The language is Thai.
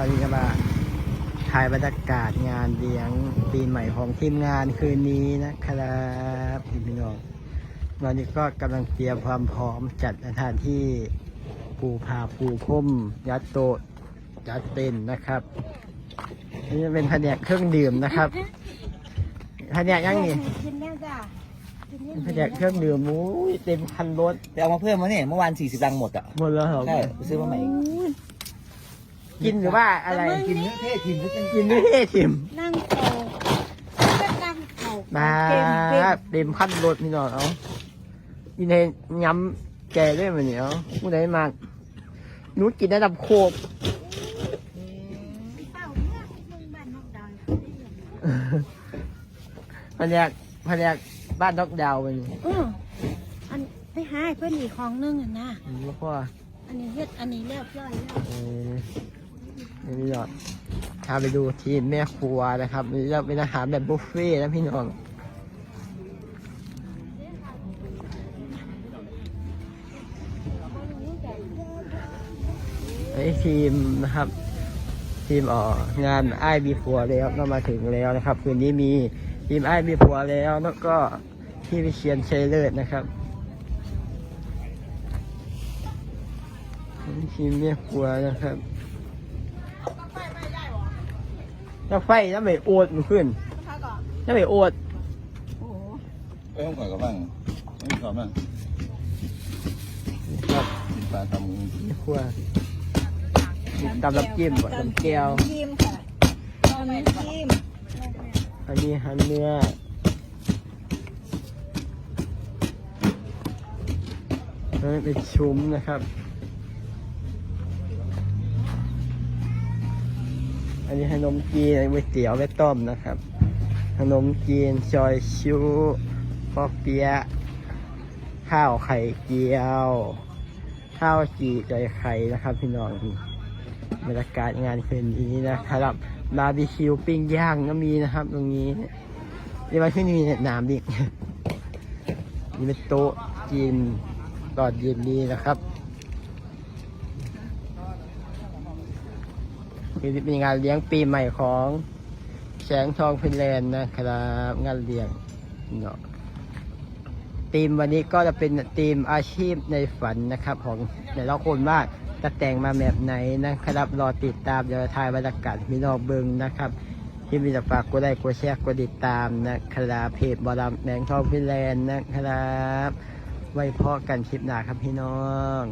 ตอนนี้ก็มาถ่ายบรรยากาศงานเลี้ยงปีใหม่ของทีมงานคืนนี้นะครับพี่น้องตอนนี้ก็กำลังเตรียมความพร้อมจัดสถานที่ปูผาปูพรมยัดโต๊ะจัดเต็นท์นะครับนี่จะเป็นแผนกเครื่องดื่มนะครับแผนกยังนี่กินแล้วจ้ะกินแผนกเครื่องดื่มโอ้ยเต็มคันรถไปเอามาเพิ่มมาเนี่ยเมื่อวาน40ลังหมดอะหมดแล้วเหรอใช่ไปซื้อมาใหม่อี กกินหรือว่าอะไร กินเนื้อเทศกินเนื้อเทศกินไม่ได้ทิมนั่งโตก็นั่งโตมาเต็มเต็มเต็มคันรถพี่น้องเอากินในย้ำแกด้วยมันเนี่ยเอาผู้ใดมาหนูกินระดับโคกเต้าเนี่ยมึงบ้านนอกดาวแผนกแผนกบ้านดอกดาวมันเอออันไปหาให้เพื่อนอีกของนึงอะนะแล้วก็อันนี้เฮ็ดอันนี้เรียบร้อยแล้วเออ นี่หรอพาไปดูทีมแม่ครัวนะครับนี่จะเป็นอาหารแบบบุฟเฟ่ต์นะพี่น้องไอ้ทีมนะครับ ทีมอ่องานไอ้บีพัวแล้วก็มาถึงแล้วนะครับ คืนนี้มีทีมไอ้บีพัวแล้วแล้วก็ที่วิเชียนเชยเลิศนะครับทีมแม่ครัวนะครับ ถ้าไฟถ้าไม่โอดมันขึ้นถ้าไม่โอดโอ้โหไปห้องก่อนกับบ้างไม่มีก่อนบ้างครับกินปลาตำมือแม่ครัวตำรับจิ้มบ่ตำแก้วจิ้มค่ะตอนนี้จิ้มอันนี้หันเนื้ออันนี้เป็นชุ้มนะครับ อันนี้ขนมจีนอันนี้ก๋วยเตี๋ยวไว้ต้มนะครับ ขนมจีนซอยชูปอเปี๊ยะข้าวไข่เจียว ข้าวจีใจไข่นะครับ พี่น้องบรรยากาศงานคืนนี้นะครับบาร์บีคิวปิ้งย่างก็มีนะครับ ตรงนี้เดี๋ยววันที่นี่มีน้ำอีกนี่เป็นโต๊ะจีนตอนเย็นนี้นะครับ คือเป็นงานเลี้ยงปีใหม่ของแสงทองฟินแลนด์นะครับงานเลี้ยงเนาะทีมวันนี้ก็จะเป็นทีมอาชีพในฝันนะครับ ของแต่ละคนว่าจะแต่งมาแบบไหนนะครับ รอติดตามเดี๋ยวถ่ายบรรยากาศพี่น้องเบิงนะครับที่มีแต่ฝากกดไลค์กดแชร์กดติดตามนะครับเพจบอลำแดงทองฟินแลนด์นะครับ ไว้พอกันคลิปหน้าครับพี่น้อง